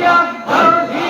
Zia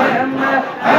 I am Muhammad